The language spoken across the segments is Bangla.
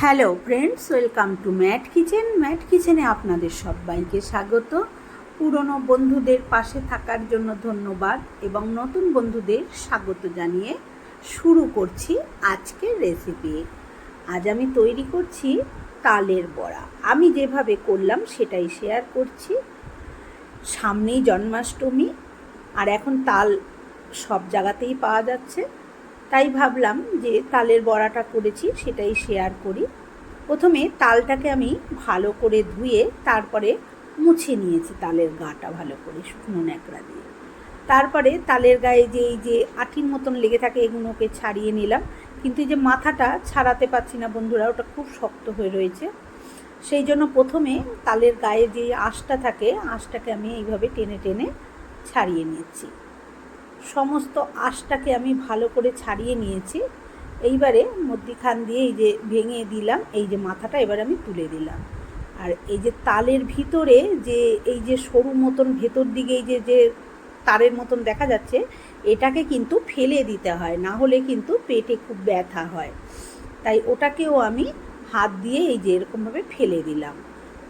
Hello friends, welcome to Mat kitchen. Mat কিচেনে আপনাদের সবাইকে স্বাগত। পুরনো বন্ধুদের পাশে থাকার জন্য ধন্যবাদ এবং নতুন বন্ধুদের স্বাগত জানিয়ে শুরু করছি আজকের রেসিপি আজ আমি তৈরি করছি তালের বড়া। আমি যেভাবে করলাম সেটাই শেয়ার করছি। সামনেই জন্মাষ্টমী আর এখন তাল সব জায়গাতেই পাওয়া যাচ্ছে। তাই ভাবলাম যে তালের বড়াটা করেছি, সেটাই শেয়ার করি। প্রথমে তালটাকে আমি ভালো করে ধুয়ে তারপরে মুছে নিয়েছি তালের গাটা ভালো করে শুকনো ন্যাকড়া দিয়ে। তারপরে তালের গায়ে যে এই যে আঠির মতন লেগে থাকে এগুলোকে ছাড়িয়ে নিলাম। কিন্তু এই যে মাথাটা ছাড়াতে পারছি না বন্ধুরা, ওটা খুব শক্ত হয়ে রয়েছে। সেই জন্য প্রথমে তালের গায়ে যে আঁশটা থাকে, আঁশটাকে আমি এইভাবে টেনে টেনে ছাড়িয়ে নিয়েছি সমস্ত আঁশটাকে আমি ভালো করে ছাড়িয়ে নিয়েছি। এইবারে মধ্যিখান দিয়ে এই যে ভেঙে দিলাম, এই যে মাথাটা এবার আমি তুলে দিলাম। আর এই যে তালের ভিতরে যে এই যে সরু মতন ভেতর দিকে এই যে যে তারের মতন দেখা যাচ্ছে, এটাকে কিন্তু ফেলে দিতে হয়, না হলে কিন্তু পেটে খুব ব্যথা হয়। তাই ওটাকেও আমি হাত দিয়ে এই যে এরকমভাবে ফেলে দিলাম।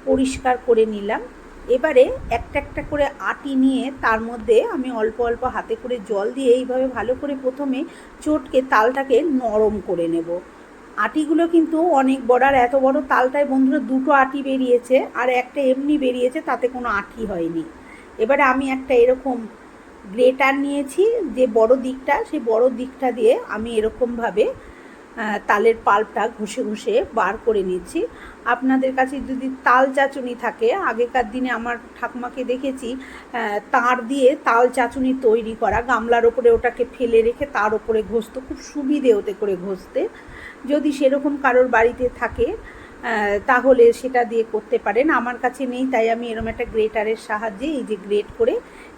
পরিষ্কার করে নিলাম। এবারে একটা একটা করে আটি নিয়ে তার মধ্যে আমি অল্প অল্প হাতে করে জল দিয়ে এইভাবে ভালো করে প্রথমে চটকে তালটাকে নরম করে নেব। আটিগুলো কিন্তু অনেক বড় আর এত বড় তালটায় বন্ধুরা দুটো আটি বেরিয়েছে আর একটা এমনি বেরিয়েছে তাতে কোনো আটি হয়নি। এবারে আমি একটা এরকম গ্রেটার নিয়েছি যে বড় দিকটা, সেই বড় দিকটা দিয়ে আমি এরকমভাবে তালের পাল্পটা ঘষে ঘষে বার করে নিচ্ছি। আপনাদের কাছে যদি তাল চাচুনি থাকে, আগেকার দিনে আমার ঠাকুমাকে দেখেছি তার দিয়ে তাল চাচুনি তৈরি করা, গামলার ওপরে ওটাকে ফেলে রেখে তার ওপরে ঘষতো, খুব সুবিধে ওতে করে ঘষতে। যদি সেরকম কারোর বাড়িতে থাকে তাহলে সেটা দিয়ে করতে পারেন। আমার কাছে নেই, তাই আমি এরকম একটা গ্রেটারের সাহায্যে এই যে গ্রেট করে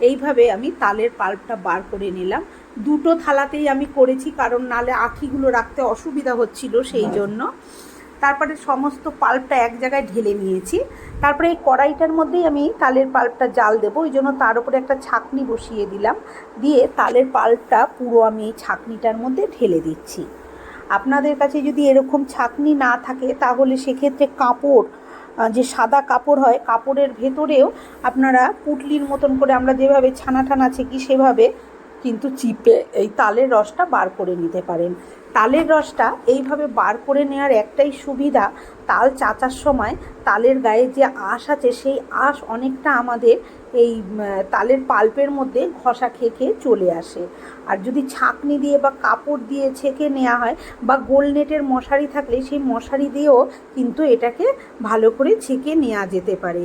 এইভাবে আমি তালের পাল্পটা বার করে নিলাম। দুটো থালাতেই আমি করেছি, কারণ নালে আখিগুলো রাখতে অসুবিধা হচ্ছিল সেই জন্য। তারপরে সমস্ত পাল্পটা এক জায়গায় ঢেলে নিয়েছি। তারপরে এই কড়াইটার মধ্যেই আমি তালের পাল্পটা জাল দেবো, ওই জন্য তার উপরে একটা ছাকনি বসিয়ে দিলাম। দিয়ে তালের পাল্পটা পুরো আমি এই ছাকনিটার মধ্যে ঢেলে দিচ্ছি। আপনাদের কাছে যদি এরকম ছাকনি না থাকে, তাহলে সেক্ষেত্রে কাপড় যে সাদা কাপড় হয়, কাপড়ের ভেতরেও আপনারা পুটলির মতন করে আমরা যেভাবে ছানা টানা ছেঁকি সেভাবে কিন্তু চিপে এই তালের রসটা বার করে নিতে পারেন। তালের রসটা এইভাবে বার করে নেওয়ার একটাই সুবিধা তাল চাচার সময় তালের গায়ে যে আঁশ আছে, সেই আঁশ অনেকটা আমাদের এই তালের পাল্পের মধ্যে ঘষা খেয়ে খেয়ে চলে আসে। আর যদি ছাঁকনি দিয়ে বা কাপড় দিয়ে ছেঁকে নেওয়া হয় বা গোল নেটের মশারি থাকলে সেই মশারি দিয়েও কিন্তু এটাকে ভালো করে ছেঁকে নেওয়া যেতে পারে।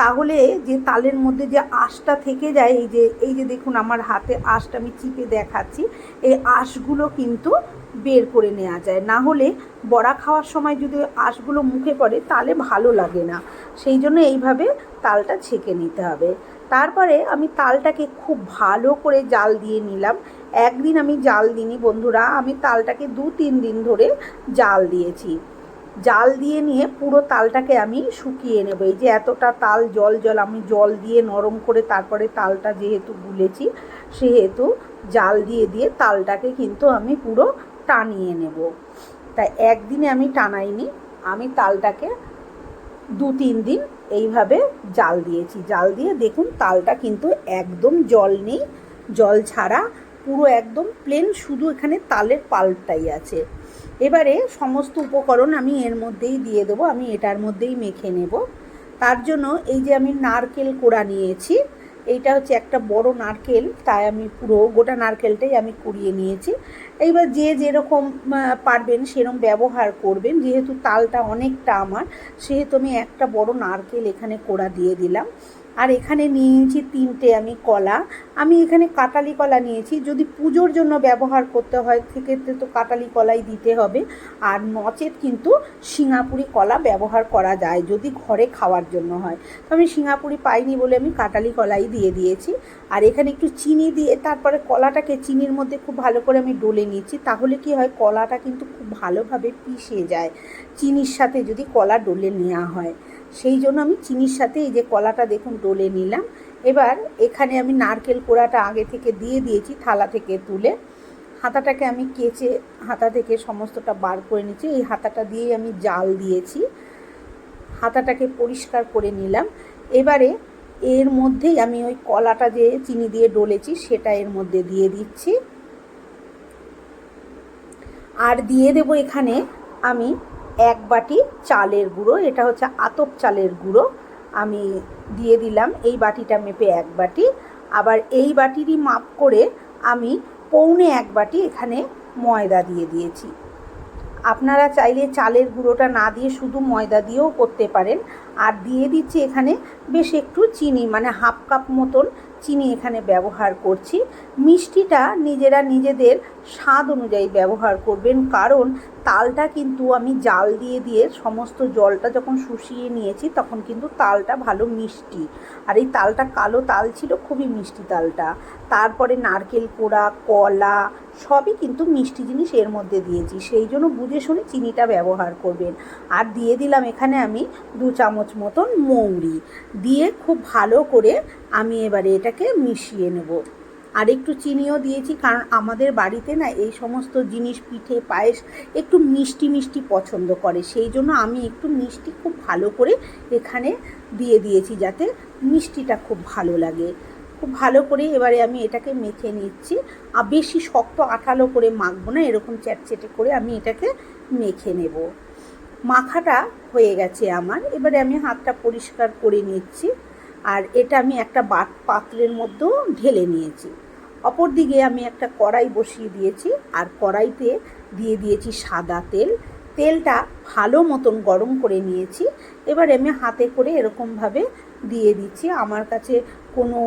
তাহলে যে তালের মধ্যে যে আঁশটা থেকে যায়, এই যে এই যে দেখুন আমার হাতে আঁশটা আমি চিপে দেখাচ্ছি, এই আঁশগুলো কিন্তু বের করে নেওয়া যায়। না হলে বড়া খাওয়ার সময় যদি আঁশগুলো মুখে পড়ে তাহলে ভালো লাগে না। সেই জন্য এইভাবে তালটা ছেঁকে নিতে হবে। তারপরে আমি তালটাকে খুব ভালো করে জাল দিয়ে নিলাম। একদিন আমি জাল দিইনি বন্ধুরা, আমি তালটাকে দু তিন দিন ধরে জাল দিয়েছি। জাল দিয়ে নিয়ে পুরো তালটাকে আমি শুকিয়ে নেব। এই যে এতটা তাল, জল জল, আমি জল দিয়ে নরম করে তারপরে তালটা যেহেতু গুলেছি, সেহেতু জাল দিয়ে দিয়ে তালটাকে কিন্তু আমি পুরো টানিয়ে নেব। তাই একদিনে আমি টানাইনি, আমি তালটাকে দু, তিন দিন এইভাবে জাল দিয়েছি। জাল দিয়ে দেখুন তালটা কিন্তু একদম জল নেই, জল ছাড়া পুরো একদম প্লেন শুধু এখানে তালের পাল্পটাই আছে। এবারে সমস্ত উপকরণ আমি এর মধ্যেই দিয়ে দেবো, আমি এটার মধ্যেই মেখে নেব। তার জন্য এই যে আমি নারকেল কোড়া নিয়েছি, এইটা হচ্ছে একটা বড় নারকেল, তাই আমি পুরো গোটা নারকেলটাই আমি কুড়িয়ে নিয়েছি। এইবার যে যেরকম পারবেন সেরকম ব্যবহার করবেন, যেহেতু তালটা অনেকটা আমার, সেহেতু আমি একটা বড় নারকেল এখানে কোড়া দিয়ে দিলাম। আর এখানে নিয়েছি তিনটে আমি কলা। আমি এখানে কাটালি কলা নিয়েছি। যদি পুজোর জন্য ব্যবহার করতে হয়, সেক্ষেত্রে তো কাটালি কলাই দিতে হবে। আর নচেত কিন্তু সিঙ্গাপুরি কলা ব্যবহার করা যায়, যদি ঘরে খাওয়ার জন্য হয়। তো আমি সিঙ্গাপুরি পাইনি বলে আমি কাটালি কলাই দিয়ে দিয়েছি। আর এখানে একটু চিনি দিয়ে, তারপরে কলাটাকে চিনির মধ্যে খুব ভালো করে আমি ডলে নিয়েছি তাহলে কি হয়, কলাটা কিন্তু খুব ভালোভাবে পিষে যায়। চিনির সাথে যদি কলা ডলে নেওয়া হয়। সেই জন্য আমি চিনির সাথে এই যে কলাটা দেখুন ডলে নিলাম। এবার এখানে আমি নারকেল কোড়াটা আগে থেকে দিয়ে দিয়েছি থালা থেকে তুলে। হাতাটাকে আমি কেচে হাতা থেকে সমস্তটা বার করে নিচ্ছি। এই হাতাটা দিয়েই আমি জাল দিয়েছি। হাতাটাকে পরিষ্কার করে নিলাম। এবারে এর মধ্যেই আমি ওই কলাটা যে চিনি দিয়ে ডলেছি সেটা এর মধ্যে দিয়ে দিচ্ছি। আর দিয়ে দেব এখানে আমি এক বাটি চালের গুঁড়ো, এটা হচ্ছে আতপ চালের গুঁড়ো, আমি দিয়ে দিলাম। এই বাটিটা মেপে এক বাটি। আবার এই বাটিরই মাপ করে আমি পৌনে এক বাটি এখানে ময়দা দিয়ে দিয়েছি। আপনারা চাইলে চালের গুঁড়োটা না দিয়ে শুধু ময়দা দিয়েও করতে পারেন। আর দিয়ে দিচ্ছি এখানে বেশ একটু চিনি মানে হাফ কাপ মতন চিনি এখানে ব্যবহার করছি। মিষ্টিটা নিজেরা নিজেদের স্বাদ অনুযায়ী ব্যবহার করবেন, কারণ তালটা কিন্তু আমি জাল দিয়ে দিয়ে সমস্ত জলটা যখন শুষিয়ে নিয়েছি তখন কিন্তু তালটা ভালো মিষ্টি। আর এই তালটা কালো তাল ছিল, খুবই মিষ্টি তালটা। তারপরে নারকেল কোড়া, কলা, সবই কিন্তু মিষ্টি জিনিস এর মধ্যে দিয়েছি। সেই জন্য বুঝে শুনে চিনিটা ব্যবহার করবেন। আর দিয়ে দিলাম এখানে আমি দু চামচ মতন মৌরি দিয়ে খুব ভালো করে আমি এবারে এটাকে মিশিয়ে নেব। আর একটু চিনিও দিয়েছি, কারণ আমাদের বাড়িতে না এই সমস্ত জিনিস, পিঠে, পায়েস একটু মিষ্টি মিষ্টি পছন্দ করে। সেই জন্য আমি একটু মিষ্টি খুব ভালো করে এখানে দিয়ে দিয়েছি যাতে মিষ্টিটা খুব ভালো লাগে। খুব ভালো করে এবারে আমি এটাকে মেখে নিচ্ছি। আর বেশি শক্ত আঠালো করে মাখবো না, এরকম চ্যাটচেটে করে আমি এটাকে মেখে নেব। মাখাটা হয়ে গেছে আমার। এবারে আমি হাতটা পরিষ্কার করে নিচ্ছি আর এটা আমি একটা বাট পাত্রের মধ্যেও ঢেলে নিয়েছি। অপর দিকে আমি একটা কড়াই বসিয়ে দিয়েছি আর কড়াইতে দিয়ে দিয়েছি সাদা তেল। তেলটা ভালো মতন গরম করে নিয়েছি। এবার আমি হাতে করে এরকমভাবে দিয়ে দিচ্ছি। আমার কাছে কোনো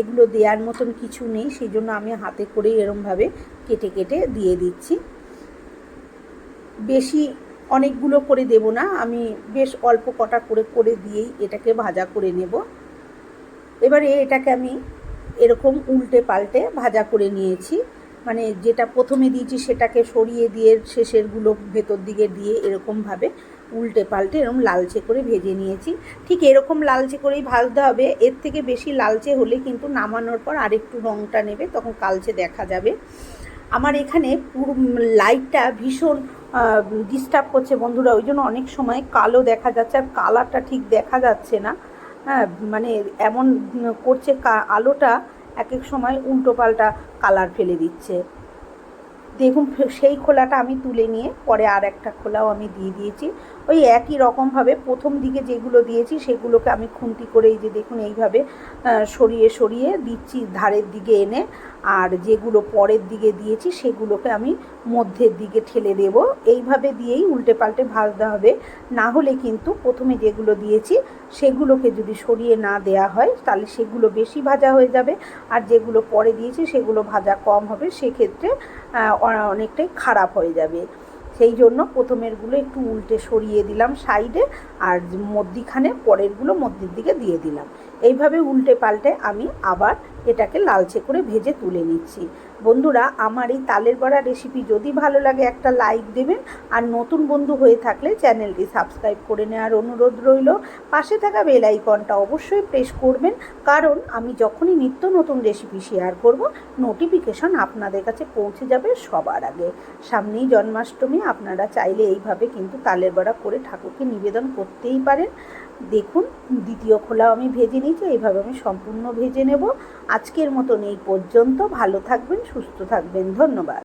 এগুলো দেওয়ার মতন কিছু নেই সেই জন্য আমি হাতে করে এরমভাবে কেটে কেটে দিয়ে দিচ্ছি। বেশি অনেকগুলো করে দেব না, আমি বেশ অল্প কটা করে করে দিয়েই এটাকে ভাজা করে নেব। এবারে এটাকে আমি এরকম উল্টে পাল্টে ভাজা করে নিয়েছি। মানে যেটা প্রথমে দিয়েছি সেটাকে সরিয়ে দিয়ে শেষেরগুলো ভেতর দিকে দিয়ে এরকমভাবে উল্টে পাল্টে এরকম লালচে করে ভেজে নিয়েছি। ঠিক এরকম লালচে করেই ভাজতে হবে। এর থেকে বেশি লালচে হলে কিন্তু নামানোর পর আরেকটু রঙটা নেবে, তখন কালচে দেখা যাবে। আমার এখানে পুরো লাইটটা ভীষণ ডিস্টার্ব করছে বন্ধুরা। ওই জন্য অনেক সময় কালো দেখা যাচ্ছে আর কালারটা ঠিক দেখা যাচ্ছে না। হ্যাঁ মানে এমন করছে আলোটা এক এক সময় উল্টো পাল্টা কালার ফেলে দিচ্ছে। দেখুন সেই খোলাটা আমি তুলে নিয়ে পরে আর একটা খোলাও আমি দিয়ে দিয়েছি। ওই একই রকমভাবে প্রথম দিকে যেগুলো দিয়েছি সেগুলোকে আমি খুন্তি করে এই যে দেখুন এইভাবে সরিয়ে সরিয়ে দিচ্ছি ধারের দিকে এনে। আর যেগুলো পরের দিকে দিয়েছি সেগুলোকে আমি মধ্যের দিকে ঠেলে দেব। এইভাবে দিয়েই উল্টে পাল্টে ভাজতে হবে। না হলে কিন্তু প্রথমে যেগুলো দিয়েছি সেগুলোকে যদি সরিয়ে না দেয়া হয়, তাহলে সেগুলো বেশি ভাজা হয়ে যাবে। আর যেগুলো পরে দিয়েছি সেগুলো ভাজা কম হবে, সেক্ষেত্রে অনেকটাই খারাপ হয়ে যাবে। সেই জন্য প্রথমেরগুলো একটু উল্টে সরিয়ে দিলাম সাইডে, আর মধ্যিখানে পরেরগুলো মধ্যের দিকে দিয়ে দিলাম। এইভাবে উল্টে পাল্টে আমি আবার এটাকে লালচে করে ভেজে তুলে নিচ্ছি। বন্ধুরা, আমার এই তালের বড়া রেসিপি যদি ভালো লাগে একটা লাইক দেবেন আর নতুন বন্ধু হয়ে থাকলে চ্যানেলটি সাবস্ক্রাইব করে নেওয়ার অনুরোধ রইল। পাশে থাকা বেল আইকনটা অবশ্যই প্রেস করবেন, কারণ আমি যখনই নিত্য নতুন রেসিপি শেয়ার করব নোটিফিকেশন আপনাদের কাছে পৌঁছে যাবে সবার আগে। সামনেই জন্মাষ্টমী, আপনারা চাইলে এইভাবে কিন্তু তালের বড়া করে ঠাকুরকে নিবেদন করতেই পারেন। দেখুন, দ্বিতীয় খোলাও আমি ভেজে নিয়েছি, এইভাবে আমি সম্পূর্ণ ভেজে নেব। আজকের মতন এই পর্যন্ত, ভালো থাকবেন, সুস্থ থাকবেন, ধন্যবাদ।